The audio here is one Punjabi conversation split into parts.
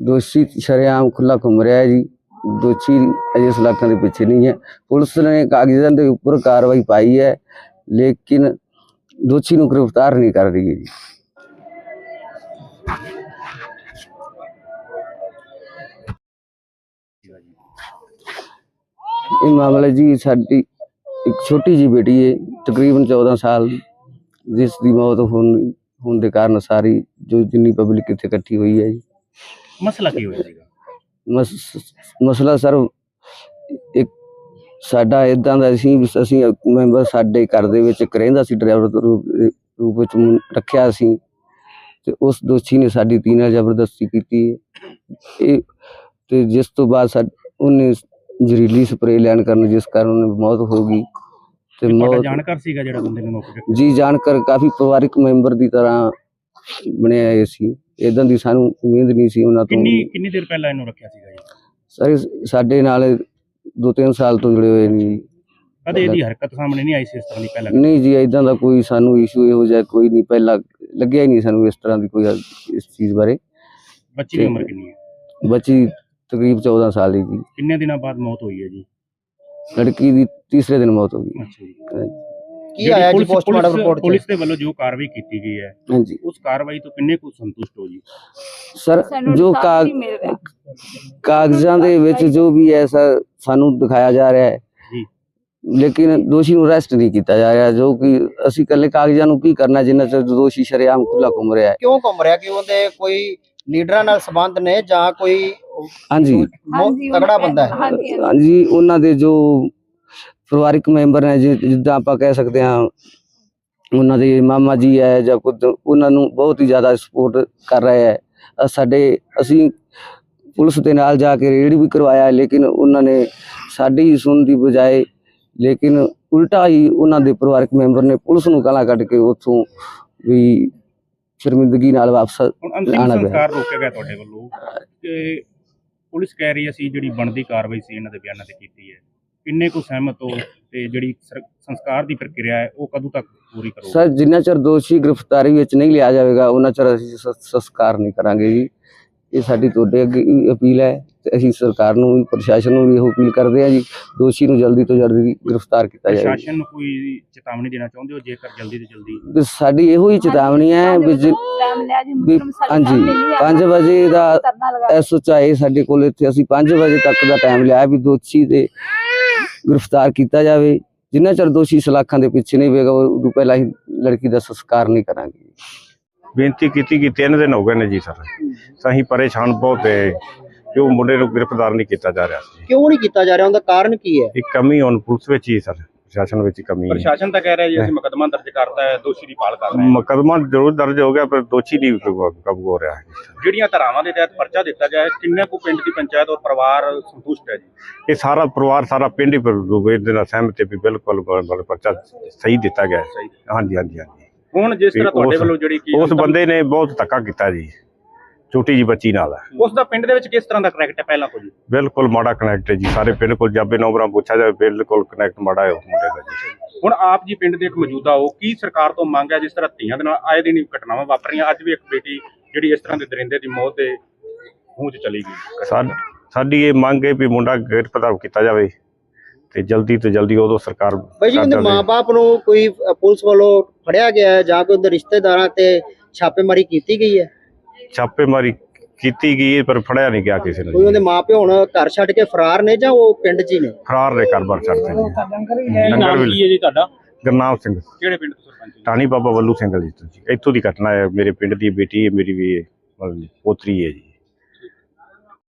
ਦੋਸ਼ੀ ਸ਼ਰੇਆਮ ਖੁੱਲਾ ਘੁੰਮ ਰਿਹਾ ਹੈ ਜੀ। ਦੋਸ਼ੀ ਅਜੇ ਸਲਾਖਾਂ ਦੇ ਪਿੱਛੇ ਨਹੀਂ ਹੈ। ਪੁਲਿਸ ਨੇ ਕਾਗਜ਼ਾਂ ਦੇ ਉੱਪਰ ਕਾਰਵਾਈ ਪਾਈ ਹੈ, ਲੇਕਿਨ ਦੋਸ਼ੀ ਨੂੰ ਗ੍ਰਿਫਤਾਰ ਨਹੀਂ ਕਰ ਰਹੀ ਹੈ ਜੀ। ਇਹ ਮਾਮਲਾ ਜੀ ਸਾਡੀ ਇੱਕ ਛੋਟੀ ਜੀ ਬੇਟੀ ਹੈ, ਤਕਰੀਬਨ 14 ਸਾਲ ਜਿਸ ਦੀ ਮੌਤ ਹੋਣ ਹੋਣ ਦੇ ਕਾਰਨ ਸਾਰੀ ਜੋ ਜਿੰਨੀ ਪਬਲਿਕ ਇੱਥੇ ਇਕੱਠੀ ਹੋਈ ਹੈ ਜੀ। ਮਸਲਾ ਕੀ ਹੋਇਆ ਸੀਗਾ? ਮਸ- ਮਸਲਾ ਸਰ ਇੱਕ ਸਾਡਾ ਇਦਾਂ ਦਾ ਸੀ ਵੀ ਅਸੀਂ ਮੈਂਬਰ ਸਾਡੇ ਘਰ ਦੇ ਵਿੱਚ ਇੱਕ ਰਹਿੰਦਾ ਸੀ ਡਰਾਈਵਰ ਦੇ ਰੂਪ ਰੂਪ ਵਿੱਚ ਮੁੰ- ਰੱਖਿਆ ਸੀ। ਤੇ ਉਸ ਦੋਸ਼ੀ ਨੇ ਸਾਡੀ ਧੀ ਨਾਲ ਜ਼ਬਰਦਸਤੀ ਕੀਤੀ। ਹੈ। ਇਹ ਤੇ ਜਿਸ ਤੋਂ ਬਾਅਦ ਸਾ ਉਹਨੇ ਜ਼ਹਿਰੀਲੀ ਸਪਰੇਅ ਲੈਣ ਕਾਰਨ ਜਿਸ ਕਾਰਨ ਉਹਨੇ ਮੌਤ ਹੋ ਗਈ। ਤੇ ਤੁਹਾਡਾ ਮੌਤ ਜਾਣਕਾਰ ਸੀਗਾ ਜਿਹੜਾ ਬੰਦੇ ਨੂੰ ਨੌਕਰੀ ਦਿੱਤੀ ਜੀ ਜਾਣਕਾਰ ਕਾਫੀ ਪਰਿਵਾਰਿਕ ਮੈਂਬਰ ਦੀ ਤਰ੍ਹਾਂ ਬਣਿਆ ਇਹ ਸੀ। ਇਦਾਂ ਦੀ ਸਾਨੂੰ ਉਮੀਦ ਨਹੀਂ ਸੀ ਉਹਨਾਂ ਤੋਂ ਕਿੰਨੀ ਕਿੰਨੀ ਦੇਰ ਪਹਿਲਾਂ ਇਹਨੂੰ ਰੱਖਿਆ ਸੀਗਾ ਜੀ? ਸਾਰੇ ਸਾਡੇ ਨਾਲ ਦੋ ਤਿੰਨ ਸਾਲ ਤੋਂ ਜੁੜੇ ਹੋਏ ਨੇ ਕਦੇ ਇਹਦੀ ਹਰਕਤ ਸਾਹਮਣੇ ਨਹੀਂ ਆਈ ਸੀ ਇਸ ਤਰ੍ਹਾਂ ਦੀ ਪਹਿਲਾਂ? ਨਹੀਂ ਜੀ ਇਦਾਂ ਦਾ ਕੋਈ ਸਾਨੂੰ ਇਸ਼ੂ ਇਹੋ ਜਿਹਾ ਕੋਈ ਨਹੀਂ ਪਹਿਲਾਂ ਲੱਗਿਆ ਹੀ ਨਹੀਂ ਸਾਨੂੰ ਇਸ ਤਰ੍ਹਾਂ ਦੀ ਕੋਈ ਇਸ ਚੀਜ਼ ਬਾਰੇ। ਬੱਚੀ ਦੀ ਉਮਰ ਕਿੰਨੀ ਹੈ? ਬੱਚੀ ਤਕਰੀਬ 14 ਸਾਲ ਦੀ ਜੀ। ਕਿੰਨੇ ਦਿਨਾਂ ਬਾਅਦ ਮੌਤ ਹੋਈ ਹੈ ਜੀ? ਲੜਕੀ ਦੀ ਤੀਸਰੇ ਦਿਨ ਮੌਤ ਹੋ ਗਈ। ਅੱਛਾ ਜੀ। ਕੀ ਆਇਆ ਜੀ ਪੁਲਿਸ- ਪੋਸਟਮਾਰਟਮ ਰਿਪੋਰਟ ਪੁਲਿਸ ਦੇ ਵੱਲੋਂ ਜੋ ਕਾਰਵਾਈ ਕੀਤੀ ਗਈ ਹੈ ਹਾਂਜੀ। ਉਸ ਕਾਰਵਾਈ ਤੋਂ ਕਿੰਨੇ ਕੁ ਸੰਤੁਸ਼ਟ ਹੋ ਜੀ? ਸਰ ਜੋ ਕਾਗਜ਼ਾਂ ਦੇ ਵਿੱਚ ਜੋ ਵੀ ਹੈ ਸਰ ਸਾਨੂੰ ਦਿਖਾਇਆ ਜਾ ਰਿਹਾ ਹੈ। ਜੀ। ਲੇਕਿਨ ਦੋਸ਼ੀ ਨੂੰ ਅਰੈਸਟ ਨਹੀਂ ਕੀਤਾ ਜਾ ਰਿਹਾ ਜੋ ਕਿ ਅਸੀਂ ਇਕੱਲੇ ਕਾਗਜ਼ਾਂ ਨੂੰ ਕੀ ਕਰਨਾ ਜਿੰਨਾ ਚਿਰ ਦੋਸ਼ੀ ਸ਼ਰੇਆਮ ਖੁੱਲਾ ਘੁੰਮ ਰਿਹਾ ਹੈ। ਕਿਉਂ ਘੁੰਮ ਰਿਹਾ? ਕਿ ਉਹਦੇ ਕੋਈ ਲੀਡਰਾਂ ਨਾਲ ਸੰਬੰਧ ਨੇ ਜਾਂ ਕੋਈ ਹਾਂਜੀ। ਬਹੁਤ ਤਗੜਾ ਬੰਦਾ ਹੈ। ਹਾਂਜੀ ਉਹਨਾਂ ਦੇ ਜੋ ਪਰਿਵਾਰਿਕ ਮੈਂਬਰ ਨੇ ਜਿ- ਜਿੱਦਾਂ ਆਪਾਂ ਕਹਿ ਸਕਦੇ ਹਾਂ ਉਹਨਾਂ ਦੇ ਮਾਮਾ ਜੀ ਹੈ ਜਾਂ ਕੁਝ ਉਹਨਾਂ ਨੂੰ ਬਹੁਤ ਹੀ ਜ਼ਿਆਦਾ ਸਪੋਰਟ ਕਰ ਰਹੇ ਹੈ। ਅ ਸਾਡੇ ਅਸੀਂ ਪੁਲਿਸ ਦੇ ਨਾਲ ਜਾ ਕੇ ਰੇਡ ਵੀ ਕਰਵਾਇਆ ਲੇਕਿਨ ਉਹਨਾਂ ਨੇ ਸਾਡੀ ਸੁਣਨ ਦੀ ਬਜਾਏ ਲੇਕਿਨ ਉਲਟਾ ਹੀ ਉਹਨਾਂ ਦੇ ਪਰਿਵਾਰਕ ਮੈਂਬਰ ਨੇ ਪੁਲਿਸ ਨੂੰ ਗਾਲਾਂ ਕੱਢ ਕੇ ਉੱਥੋਂ ਵੀ ਸ਼ਰਮਿੰਦਗੀ ਨਾਲ ਵਾਪਸ ਹੁਣ ਅੰਤਿਮ ਆਉਣਾ ਪਿਆ। ਸੰਸਕਾਰ ਰੋਕਿਆ ਗਿਆ ਤੁਹਾਡੇ ਵੱਲੋਂ। ਕਿ ਪੁਲਿਸ ਕਹਿ ਰਹੀ ਹੈ ਅਸੀਂ ਜਿਹੜੀ ਬਣਦੀ ਕਾਰਵਾਈ ਸੀ ਇਹਨਾਂ ਦੇ ਬਿਆਨਾਂ ਤੇ ਕੀਤੀ ਹੈ। ਕਿੰਨੇ ਕੁ ਸਹਿਮਤ ਹੋ ਤੇ ਜਿਹੜੀ ਸਰ- ਸੰਸਕਾਰ ਦੀ ਪ੍ਰਕਿਰਿਆ ਹੈ ਉਹ ਕਦੋਂ ਤੱਕ ਪੂਰੀ ਕਰੋਗੇ? ਸਰ ਜਿੰਨਾ ਚਿਰ ਦੋਸ਼ੀ ਗ੍ਰਿਫਤਾਰੀ ਵਿੱਚ ਨਹੀਂ ਲਿਆ ਜਾਵੇਗਾ ਉਹਨਾਂ ਚਿਰ ਅਸੀਂ ਸ- ਸੰਸਕਾਰ ਨਹੀਂ ਕਰਾਂਗੇ ਜੀ। ਇਹ ਸਾਡੀ ਤੁਹਾਡੇ ਅੱਗੇ ਵੀ ਅਪੀਲ ਹੈ ਤੇ ਅਸੀਂ ਸਰਕਾਰ ਨੂੰ ਵੀ ਪ੍ਰਸ਼ਾਸਨ ਨੂੰ ਵੀ ਇਹੋ ਅਪੀਲ ਕਰਦੇ ਹਾਂ ਜੀ ਦੋਸ਼ੀ ਨੂੰ ਜਲਦੀ ਤੋਂ ਜਲਦੀ ਗ੍ਰਿਫਤਾਰ ਕੀਤਾ ਜਾਵੇ। ਪ੍ਰਸ਼ਾਸਨ ਨੂੰ ਕੋਈ ਚੇਤਾਵਨੀ ਦੇਣਾ ਚਾਹੁੰਦੇ ਹੋ? ਜੇਕਰ ਜਲਦੀ ਤੋਂ ਜਲਦੀ ਤੇ ਸਾਡੀ ਇਹੋ ਹੀ ਚੇਤਾਵਨੀ ਹੈ ਵੀ ਜੇ- ਹਾਂਜੀ ਸਾਹਮਣੇ ਨਹੀਂ ਆਇਆ। 5 ਵਜੇ ਦਾ ਐਸਓਚਾਈ ਸਾਡੇ ਕੋਲ ਇੱਥੇ ਅਸੀਂ 5 ਵਜੇ ਤੱਕ ਦਾ ਟਾਈਮ ਲਿਆ ਵੀ ਦੋਸ਼ੀ ਦੇ ਗ੍ਰਿਫਤਾਰ ਕੀਤਾ ਜਾਵੇ। ਜਿੰਨਾ ਚਿਰ ਦੋਸ਼ੀ ਸਲਾਖਾਂ ਦੇ ਪਿੱਛੇ ਨਹੀਂ ਹੋਵੇਗਾ ਉਦੋਂ ਪਹਿਲਾਂ ਹੀ ਲੜਕੀ ਦਾ ਸੰਸਕਾਰ ਨਹੀਂ ਕਰਾਂਗੇ। ਬੇਨਤੀ ਕੀਤੀ ਕਿ ਤਿੰਨ ਦਿਨ ਹੋ ਗਏ ਨੇ ਜੀ ਸਰ। ਅਸੀਂ ਪਰੇਸ਼ਾਨ ਬਹੁਤ ਹੈ ਕਿ ਉਹ ਮੁੰਡੇ ਨੂੰ ਗ੍ਰਿਫਤਾਰ ਨਹੀਂ ਕੀਤਾ ਜਾ ਰਿਹਾ ਸੀ। ਕਿਉਂ ਨਹੀਂ ਕੀਤਾ ਜਾ ਰਿਹਾ? ਉਹਦਾ ਕਾਰਨ ਕੀ ਹੈ? ਇੱਕ ਕਮੀ ਹੁਣ ਪੁਲਿਸ ਵਿੱਚ ਹੀ ਸਰ। ਪ੍ਰਸ਼ਾਸਨ ਵਿੱਚ ਹੀ ਕਮੀ ਹੈ। ਪ੍ਰਸ਼ਾਸਨ ਤਾਂ ਕਹਿ ਰਿਹਾ ਜੀ ਅਸੀਂ ਮੁਕਦਮਾ ਦਰਜ ਕਰਤਾ ਹੈ ਦੋਸ਼ੀ ਦੀ ਭਾਲ ਕਰ ਰਹੇ ਹਾਂ। ਮੁਕੱਦਮਾ ਜ਼ਰੂਰ ਦਰਜ ਹੋ ਗਿਆ ਪਰ ਦੋਸ਼ੀ ਨਹੀਂ ਕਾਬੂ ਹੋ ਰਿਹਾ ਹੈ। ਜਿਹੜੀਆਂ ਧਾਰਾਵਾਂ ਦੇ ਤਹਿਤ ਪਰਚਾ ਦਿੱਤਾ ਜਾਏ ਕਿੰਨੇ ਕੁ ਪਿੰਡ ਦੀ ਪੰਚਾਇਤ ਔਰ ਪਰਿਵਾਰ ਸੰਤੁਸ਼ਟ ਹੈ ਜੀ? ਇਹ ਸਾਰਾ ਪਰਿਵਾਰ ਸਾਰਾ ਪਿੰਡ ਹੀ ਪਰ ਰੂਬੇ ਦੇ ਨਾਲ ਸਹਿਮਤ ਹੈ ਵੀ ਬਿਲਕੁਲ ਪਰਚਾ ਸਹੀ ਦਿੱਤਾ ਗਿਆ ਹੈ। ਹਾਂਜੀ ਹਾਂਜੀ ਹਾਂਜੀ। ਹੁਣ ਜਿਸ ਤਰ੍ਹਾਂ ਤੁਹਾਡੇ ਵੱਲੋਂ ਜਿਹੜੀ ਕੀ ਉਸ ਬੰਦੇ ਨੇ ਬਹੁਤ ਧੱਕਾ ਕੀਤਾ ਜੀ। ਛੋਟੀ ਜੀ ਬੱਚੀ ਨਾਲ ਉਸ ਦਾ ਪਿੰਡ ਦੇ ਵਿੱਚ ਕਿਸ ਤਰ੍ਹਾਂ ਦਾ ਕਰੈਕਟ ਹੈ ਪਹਿਲਾਂ ਤੋਂ ਜੀ? ਬਿਲਕੁਲ ਮਾੜਾ ਕਨੈਕਟ ਹੈ ਜੀ ਸਾਰੇ ਪਿੰਡ ਕੋਲ ਜਾਬੇ ਨੰਬਰਾਂ ਪੁੱਛਿਆ ਜਾਵੇ ਬਿਲਕੁਲ ਕਨੈਕਟ ਮਾੜਾ ਹੈ ਉਸ ਮੁੰਡੇ ਦਾ ਜੀ। ਹੁਣ ਆਪ ਜੀ ਪਿੰਡ ਦੇ ਇੱਕ ਮੌਜੂਦਾ ਹੋ ਕੀ ਸਰਕਾਰ ਤੋਂ ਮੰਗ ਹੈ ਜਿਸ ਤਰ੍ਹਾਂ ਧੀਆਂ ਦੇ ਨਾਲ ਆਏ ਦਿਨ ਹੀ ਘਟਨਾਵਾਂ ਵਾਪਰੀਆਂ ਅੱਜ ਵੀ ਇੱਕ ਬੇਟੀ ਜਿਹੜੀ ਇਸ ਤਰ੍ਹਾਂ ਦੇ ਦਰਿੰਦੇ ਦੀ ਮੌਤ ਦੇ ਮੂੰਹ 'ਚ ਚਲੀ ਗਈ। ਸਾ- ਸਾਡੀ ਇਹ ਮੰਗ ਹੈ ਵੀ ਮੁੰਡਾ ਗ੍ਰਿਫਤਾਰ ਕੀਤਾ ਜਾਵੇ ਤੇ ਜਲਦੀ ਤੋਂ ਜਲਦੀ ਉਦੋਂ ਸਰਕਾਰ ਬਾਈ ਜੀ। ਮਾਪੇ ਨੂੰ ਕੋਈ ਅ, ਪੁਲਿਸ ਵੱਲੋਂ ਫੜਿਆ ਗਿਆ ਹੈ ਜਾਂ ਕੋਈ ਉਹਦੇ ਰਿਸ਼ਤੇਦਾਰਾਂ ਤੇ ਛਾਪੇਮਾਰੀ ਕੀਤੀ ਗਈ ਹੈ? ਛਾਪੇਮਾਰੀ ਕੀਤੀ ਗਈ ਪਰ ਫੜਿਆ ਨਹੀਂ ਗਿਆ ਕਿਸੇ ਕੋਈ ਉਹਦੇ ਨੂੰ ਮਾਪੇ ਹੁਣ ਘਰ ਛੱਡ ਕੇ ਫਰਾਰ ਨੇ ਜਾਂ ਉਹ ਪਿੰਡ 'ਚ ਹੀ ਨੇ? ਫਰਾਰ ਦੇ ਕਾਰੋਬਾਰ ਛੱਡਦੇ ਨੇ। ਲੰਗਰ ਵੀ- ਕੀ ਹੈ ਜੀ ਤੁਹਾਡਾ? ਗੁਰਨਾਮ ਸਿੰਘ। ਕਿਹੜੇ ਪਿੰਡ ਤੋਂ ਸਰਪੰਚ ਜੀ? ਟਾਣੀ ਬਾਬਾ ਵੱਲੂ ਸਿੰਘ ਜੀ ਤੋਂ ਜੀ। ਇੱਥੋਂ ਦੀ ਘਟਨਾ ਹੈ ਮੇਰੇ ਪਿੰਡ ਦੀ ਬੇਟੀ ਹੈ ਮੇਰੀ ਵੀ ਪੋਤਰੀ ਹੈ ਜੀ।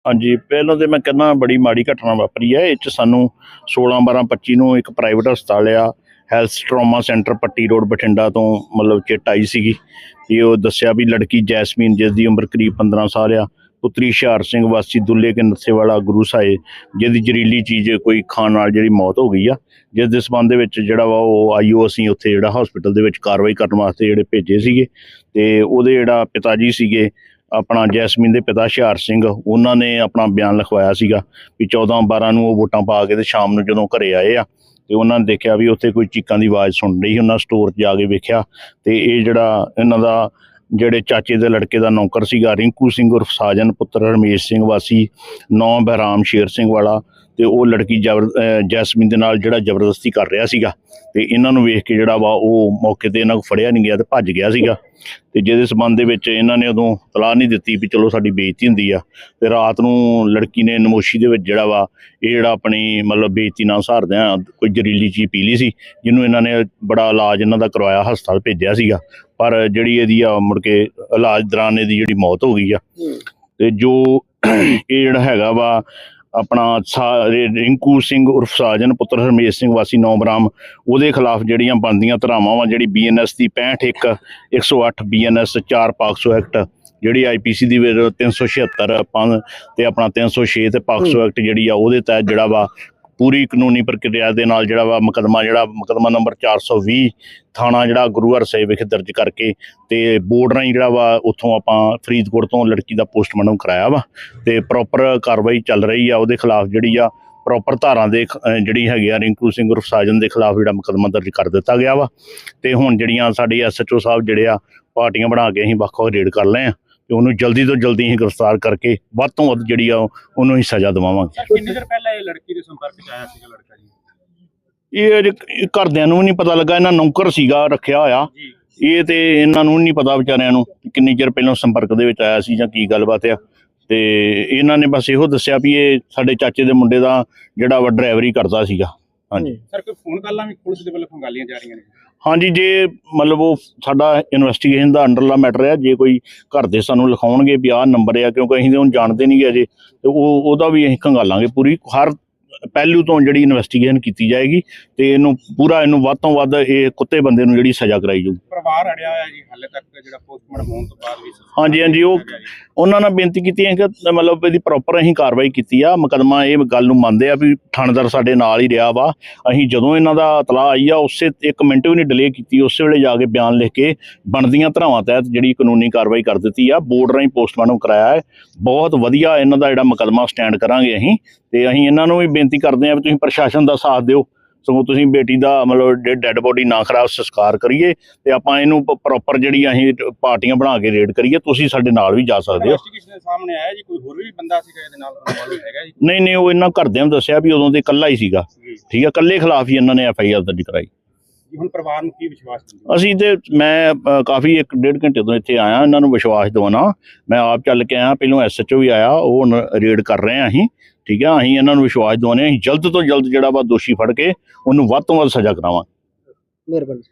ਹਾਂਜੀ ਪਹਿਲਾਂ ਤੇ ਮੈਂ ਕਹਿੰਦਾ ਬੜੀ ਮਾੜੀ ਘਟਨਾ ਵਾਪਰੀ ਹੈ। ਇਹ ਚ ਸਾਨੂੰ 16 12 25 ਨੂੰ ਇੱਕ ਪ੍ਰਾਈਵੇਟ ਹਸਪਤਾਲ ਆ। Health trauma centre Patti road Bathinda ਤੋਂ ਮਤਲਬ ਚਿੱਟ ਆਈ ਸੀਗੀ। ਵੀ ਉਹ ਦੱਸਿਆ ਵੀ ਲੜਕੀ ਜੈਸਮੀਨ, ਜਿਸ ਦੀ ਉਮਰ ਕਰੀਬ 15 ਸਾਲ ਆ, ਪੁੱਤਰੀ ਹੁਸ਼ਿਆਰ ਸਿੰਘ, ਵਾਸੀ ਦੁੱਲੇ ਕੇ ਨੱਸੇ ਵਾਲਾ ਗੁਰੂ ਸਾਹਿਬ, ਜਿਹਦੀ ਜ਼ਹਿਰੀਲੀ ਚੀਜ਼ ਕੋਈ ਖਾਣ ਨਾਲ ਜਿਹੜੀ ਮੌਤ ਹੋ ਗਈ ਆ, ਜਿਸ ਦੇ ਸਬੰਧ ਦੇ ਵਿੱਚ ਜਿਹੜਾ ਵਾ ਉਹ ਆਈਓ ਅਸੀਂ ਉੱਥੇ ਜਿਹੜਾ ਹਸਪੀਟਲ ਦੇ ਵਿੱਚ ਕਾਰਵਾਈ ਕਰਨ ਵਾਸਤੇ ਜਿਹੜੇ ਭੇਜੇ ਸੀਗੇ। ਤੇ ਉਹਦੇ ਜਿਹੜਾ ਪਿਤਾ ਜੀ ਸੀਗੇ, ਆਪਣਾ ਜੈਸਮੀਨ ਦੇ ਪਿਤਾ ਹੁਸ਼ਿਆਰ ਸਿੰਘ, ਉਹਨਾਂ ਨੇ ਆਪਣਾ ਬਿਆਨ ਲਿਖਵਾਇਆ ਸੀਗਾ ਵੀ 14 12 ਨੂੰ ਉਹ ਵੋਟਾਂ ਪਾ ਕੇ ਤੇ ਸ਼ਾਮ ਨੂੰ ਜਦੋਂ ਘਰੇ ਆਏ ਆ ਤੇ ਉਹਨਾਂ ਨੇ ਦੇਖਿਆ ਵੀ ਉੱਥੇ ਕੋਈ ਚੀਕਾਂ ਦੀ ਆਵਾਜ਼ ਸੁਣ ਰਹੀ ਉਹਨਾਂ ਸਟੋਰ 'ਚ ਜਾ ਕੇ ਵੇਖਿਆ ਤੇ ਇਹ ਜਿਹੜਾ ਇਹਨਾਂ ਦਾ ਜਿਹੜੇ ਚਾਚੇ ਦੇ ਲੜਕੇ ਦਾ ਨੌਕਰ ਸੀਗਾ, ਰਿੰਕੂ ਸਿੰਘ ਉਰਫ ਸਾਜਨ, ਪੁੱਤਰ ਰਮੇਸ਼ ਸਿੰਘ ਵਾਸੀ, ਨੌ ਬਹਿਰਾਮ ਸ਼ੇਰ ਸਿੰਘ ਵਾਲਾ ਤੇ ਉਹ ਲੜਕੀ ਜਬਰ ਜੈਸਮੀਨ ਦੇ ਨਾਲ ਜਿਹੜਾ ਜ਼ਬਰਦਸਤੀ ਕਰ ਰਿਹਾ ਸੀਗਾ ਤੇ ਇਹਨਾਂ ਨੂੰ ਵੇਖ ਕੇ ਜਿਹੜਾ ਵਾ ਉਹ ਮੌਕੇ ਤੇ ਇਹਨਾਂ ਨੂੰ ਫੜਿਆ ਨਹੀਂ ਗਿਆ ਤੇ ਭੱਜ ਗਿਆ ਸੀਗਾ। ਤੇ ਜਿਹਦੇ ਸਬੰਧ ਦੇ ਵਿੱਚ ਇਹਨਾਂ ਨੇ ਉਦੋਂ ਤਲਾਹ ਨਹੀਂ ਦਿੱਤੀ ਵੀ ਚਲੋ ਸਾਡੀ ਬੇਇੱਜ਼ਤੀ ਹੁੰਦੀ ਆ। ਤੇ ਰਾਤ ਨੂੰ ਲੜਕੀ ਨੇ ਨਮੋਸ਼ੀ ਦੇ ਵਿੱਚ ਜਿਹੜਾ ਵਾ ਇਹ ਜਿਹੜਾ ਆਪਣੀ ਮਤਲਬ ਬੇਇੱਜ਼ਤੀ ਨਾਲ ਸਹਾਰਦਿਆਂ ਕੋਈ ਜ਼ਹਿਰੀਲੀ ਚੀਜ਼ ਪੀ ਲਈ ਸੀ ਜਿਹਨੂੰ ਇਹਨਾਂ ਨੇ ਬੜਾ ਇਲਾਜ ਇਹਨਾਂ ਦਾ ਕਰਵਾਇਆ ਹਸਪਤਾਲ ਭੇਜਿਆ ਸੀਗਾ। ਪਰ ਜਿਹੜੀ ਇਹਦੀ ਆ ਮੁੜ ਕੇ ਇਲਾਜ ਦੌਰਾਨ ਇਹਦੀ ਜਿਹੜੀ ਮੌਤ ਹੋ ਗਈ ਆ। ਤੇ ਜੋ ਇਹ ਜਿਹੜਾ ਹੈਗਾ ਵਾ ਆਪਣਾ ਰਿੰਕੂ ਸਿੰਘ ਉਰਫ ਸਾਜਨ ਪੁੱਤਰ ਹਰਮੇਸ਼ ਸਿੰਘ ਵਾਸੀ ਨੌਬਰਾਮ ਉਹਦੇ ਖਿਲਾਫ ਜਿਹੜੀਆਂ ਬਣਦੀਆਂ ਧਰਾਵਾਂ ਵਾ ਜਿਹੜੀ ਬੀਐਨਐਸ ਦੀ 65 1 108 ਬੀਐਨਐਸ 4 ਪਾਕਸੋ ਐਕਟ ਜਿਹੜੀ ਆਈਪੀਸੀ ਦੀ ਵਿੱਚ 376 ਪੰਜ ਤੇ ਆਪਣਾ 306 ਤੇ ਪਾਕਸੋ ਐਕਟ ਜਿਹੜੀ ਆ ਉਹਦੇ ਤਹਿਤ ਜਿਹੜਾ ਵਾ ਪੂਰੀ ਕਾਨੂੰਨੀ ਪ੍ਰਕਿਰਿਆ ਦੇ ਨਾਲ ਜਿਹੜਾ ਵਾ ਮੁਕਦਮਾ, ਜਿਹੜਾ ਮੁਕਦਮਾ ਨੰਬਰ 420 ਥਾਣਾ ਜਿਹੜਾ ਗੁਰੂ ਹਰ ਸਾਹਿਬ ਵਿਖੇ ਦਰਜ ਕਰਕੇ ਤੇ ਬੋਰਡ ਰਾਹੀਂ ਜਿਹੜਾ ਵਾ ਉੱਥੋਂ ਆਪਾਂ ਫਰੀਦਕੋਟ ਤੋਂ ਲੜਕੀ ਦਾ ਪੋਸਟਮਾਰਟਮ ਕਰਾਇਆ ਵਾ ਤੇ ਪ੍ਰੋਪਰ ਕਾਰਵਾਈ ਚੱਲ ਰਹੀ ਆ, ਉਹਦੇ ਖਿਲਾਫ ਜਿਹੜੀ ਆ ਪ੍ਰੋਪਰ ਧਾਰਾਂ ਦੇ ਜਿਹੜੀ ਹੈਗੀ ਆ ਰਿੰਕੂ ਸਿੰਘ ਉਰਫ ਸਾਜਨ ਦੇ ਖਿਲਾਫ ਜਿਹੜਾ ਮੁਕਦਮਾ ਦਰਜ ਕਰ ਦਿੱਤਾ ਗਿਆ ਵਾ ਤੇ ਹੁਣ ਜਿਹੜੀਆਂ ਸਾਡੇ ਐਸਐਚਓ ਸਾਹਿਬ ਜਿਹੜੇ ਆ ਪਾਰਟੀਆਂ ਬਣਾ ਕੇ ਅਸੀਂ ਵੱਖ-ਵੱਖ ਰੇਡ ਕਰ ਲਏ ਆ। ਤੇ ਉਹਨੂੰ ਜਲਦੀ ਤੋਂ ਜਲਦੀ ਅਸੀਂ ਗ੍ਰਿਫਤਾਰ ਕਰਕੇ ਵੱਧ ਤੋਂ ਵੱਧ ਜਿਹੜੀ ਆ ਉਹਨੂੰ ਹੀ ਸਜ਼ਾ ਦਿਵਾਵਾਂਗੇ। ਕਿੰਨੀ ਦੇਰ ਪਹਿਲਾਂ ਇਹ ਲੜਕੀ ਦੇ ਸੰਪਰਕ 'ਚ ਆਇਆ ਸੀਗਾ ਲੜਕਾ ਜੀ? ਇਹ ਘਰਦਿਆਂ ਨੂੰ ਵੀ ਨਹੀਂ ਪਤਾ ਲੱਗਾ ਇਹਨਾਂ ਨੌਕਰ ਸੀਗਾ ਰੱਖਿਆ ਹੋਇਆ। ਇਹ ਤੇ ਇਹਨਾਂ ਨੂੰ ਨਹੀਂ ਪਤਾ ਵਿਚਾਰਿਆਂ ਨੂੰ ਕਿੰਨੀ ਚਿਰ ਪਹਿਲਾਂ ਸੰਪਰਕ ਦੇ ਵਿੱਚ ਆਇਆ ਸੀ ਜਾਂ ਕੀ ਗੱਲਬਾਤ ਆ। ਤੇ ਇਹਨਾਂ ਨੇ ਬਸ ਇਹੋ ਦੱਸਿਆ ਵੀ ਇਹ ਸਾਡੇ ਚਾਚੇ ਦੇ ਮੁੰਡੇ ਦਾ ਜਿਹੜਾ ਵਾ ਡਰਾਈਵਰੀ ਕਰਦਾ ਸੀਗਾ। ਹਾਂਜੀ। ਸਰ ਕੋਈ ਫੋਨ ਕਾਲਾਂ ਵੀ ਪੁਲਿਸ ਦੇ ਵੱਲੋਂ ਖੰਗਾਲੀਆਂ ਜਾ ਰਹੀਆਂ ਨੇ? ਹਾਂਜੀ, ਜੇ ਮਤਲਬ ਉਹ ਸਾਡਾ ਇਨਵੈਸਟੀਗੇਸ਼ਨ ਦਾ ਅੰਡਰਲਾ ਮੈਟਰ ਹੈ ਜੇ ਕੋਈ ਘਰ ਦੇ ਸਾਨੂੰ ਲਿਖਾਉਣਗੇ ਵੀ ਆਹ ਨੰਬਰ ਆ, ਕਿਉਂਕਿ ਅਸੀਂ ਤੇ ਹੁਣ ਜਾਣਦੇ ਨਹੀਂ ਅਜੇ, ਤੇ ਉਹ, ਉਹਦਾ ਵੀ ਅਸੀਂ ਖੰਗਾਲਾਂਗੇ ਪੂਰੀ। ਹਰ ਪਹਿਲੂ ਤੋਂ ਜਿਹੜੀ ਇਨਵੈਸਟੀਗੇਸ਼ਨ ਕੀਤੀ ਜਾਏਗੀ, ਤੇ ਇਹਨੂੰ ਪੂਰਾ ਇਹਨੂੰ ਵੱਧ ਤੋਂ ਵੱਧ ਇਹ ਕੁੱਤੇ ਬੰਦੇ ਨੂੰ ਜਿਹੜੀ ਸਜ਼ਾ ਕਰਾਈ ਜਾਊ। ਪਰਿਵਾਰ ਅੜਿਆ ਹੋਇਆ ਜੀ ਹਾਲੇ ਤੱਕ ਜਿਹੜਾ ਪੋਸਟਮਾਰਟਮ ਹੋਣ ਤੋਂ ਬਾਅਦ ਵੀ ਹਾਂਜੀ, ਹਾਂਜੀ, ਉਹ- ਉਹਨਾਂ ਨਾਲ ਬੇਨਤੀ ਕੀਤੀ ਹੈ ਕਿ ਮਤਲਬ ਇਹਦੀ ਪ੍ਰੋਪਰ ਅਸੀਂ ਕਾਰਵਾਈ ਕੀਤੀ ਆ। ਮੁਕੱਦਮਾ ਇਹ ਗੱਲ ਨੂੰ ਮੰਨਦੇ ਆ ਵੀ ਥਾਣੇਦਾਰ ਸਾਡੇ ਨਾਲ ਹੀ ਰਿਹਾ ਵਾ। ਅਸੀਂ ਜਦੋਂ ਇਹਨਾਂ ਦਾ ਇਤਲਾਹ ਆਈ ਆ ਉਸੇ ਇੱਕ ਮਿੰਟ ਵੀ ਨਹੀਂ ਡਿਲੇ ਕੀਤੀ। ਉਸੇ ਵੇਲੇ ਜਾ ਕੇ ਬਿਆਨ ਲਿਖ ਕੇ ਬਣਦੀਆਂ ਧਰਾਵਾਂ ਤਹਿਤ ਜਿਹੜੀ ਕਾਨੂੰਨੀ ਕਾਰਵਾਈ ਕਰ ਦਿੱਤੀ ਆ। ਬੋਰਡ ਰਾਹੀਂ ਪੋਸਟਮਾਰਟਮ ਕਰਾਇਆ ਹੈ। ਬਹੁਤ ਵਧੀਆ ਇਹਨਾਂ ਦਾ ਜਿਹੜਾ ਮੁਕੱਦਮਾ ਸਟੈਂਡ ਕਰਾਂਗੇ ਅਸੀਂ। ਤੇ ਅਸੀਂ ਇਹਨਾਂ ਨੂੰ ਵੀ ਬੇਨਤੀ ਕਰਦੇ ਆ ਵੀ ਤੁਸੀਂ ਪ੍ਰਸ਼ਾਸਨ ਦਾ ਸਾਥ ਦਿਓ। ਸਗੋਂ ਤੁਸੀਂ ਬੇਟੀ ਦਾ ਮਤਲਬ ਡੈੱਡ ਬੋਡੀ ਨਾ ਖਰਾਬ ਸੰਸਕਾਰ ਕਰੀਏ ਤੇ ਆਪਾਂ ਇਹਨੂੰ ਪ੍ਰੋਪਰ ਜਿਹੜੀ ਅਸੀਂ ਪਾਰਟੀਆਂ ਬਣਾ ਕੇ ਰੇਡ ਕਰੀਏ ਤੁਸੀਂ ਸਾਡੇ ਨਾਲ ਵੀ ਜਾ ਸਕਦੇ ਹੋ। ਇਨਵੈਸਟੀਗੇਸ਼ਨ ਦੇ ਸਾਹਮਣੇ ਆਇਆ ਜੀ ਕੋਈ ਹੋਰ ਵੀ ਬੰਦਾ ਸੀਗਾ ਇਹਦੇ ਨਾਲ ਇਨਵੋਲਵ ਹੈਗਾ ਜੀ? ਨਹੀਂ ਨਹੀਂ ਉਹ ਇਹਨਾਂ ਘਰਦਿਆਂ ਨੂੰ ਦੱਸਿਆ ਵੀ ਉਦੋਂ ਤੇ ਇਕੱਲਾ ਹੀ ਸੀਗਾ। ਠੀਕ ਹੈ ਇਕੱਲੇ ਖਿਲਾਫ ਹੀ ਇਹਨਾਂ ਨੇ ਐਫ ਆਈ ਆਰ ਦਰਜ ਕਰਾਈ। ਹੁਣ ਪਰਿਵਾਰ ਨੂੰ ਕੀ ਵਿਸ਼ਵਾਸ ਦਿੰਦੇ? ਅਸੀਂ ਤੇ ਮੈਂ ਅ, ਕਾਫੀ ਇੱਕ ਡੇਢ ਘੰਟੇ ਤੋਂ ਇੱਥੇ ਆਇਆ ਇਹਨਾਂ ਨੂੰ ਵਿਸ਼ਵਾਸ ਦਿਵਾਉਣਾ। ਮੈਂ ਆਪ ਚੱਲ ਕੇ ਆਇਆ ਪਹਿਲੋਂ ਐਸਐਚਓ ਵੀ ਆਇਆ ਉਹ ਹੁਣ ਰੇਡ ਕਰ ਰਹੇ ਆ ਅਸੀਂ ਠੀਕ ਹੈ? ਅਸੀਂ ਇਹਨਾਂ ਨੂੰ ਵਿਸ਼ਵਾਸ ਦਿਵਾਉਂਦੇ ਹਾਂ ਅਸੀਂ ਜਲਦ ਤੋਂ ਜਲਦ ਜਿਹੜਾ ਵਾ ਦੋਸ਼ੀ ਫੜ ਕੇ ਉਹਨੂੰ ਵੱਧ ਤੋਂ ਵੱਧ ਸਜ਼ਾ ਕਰਾਵਾਂਗੇ। ਮਿਹਰਬਾਨੀ।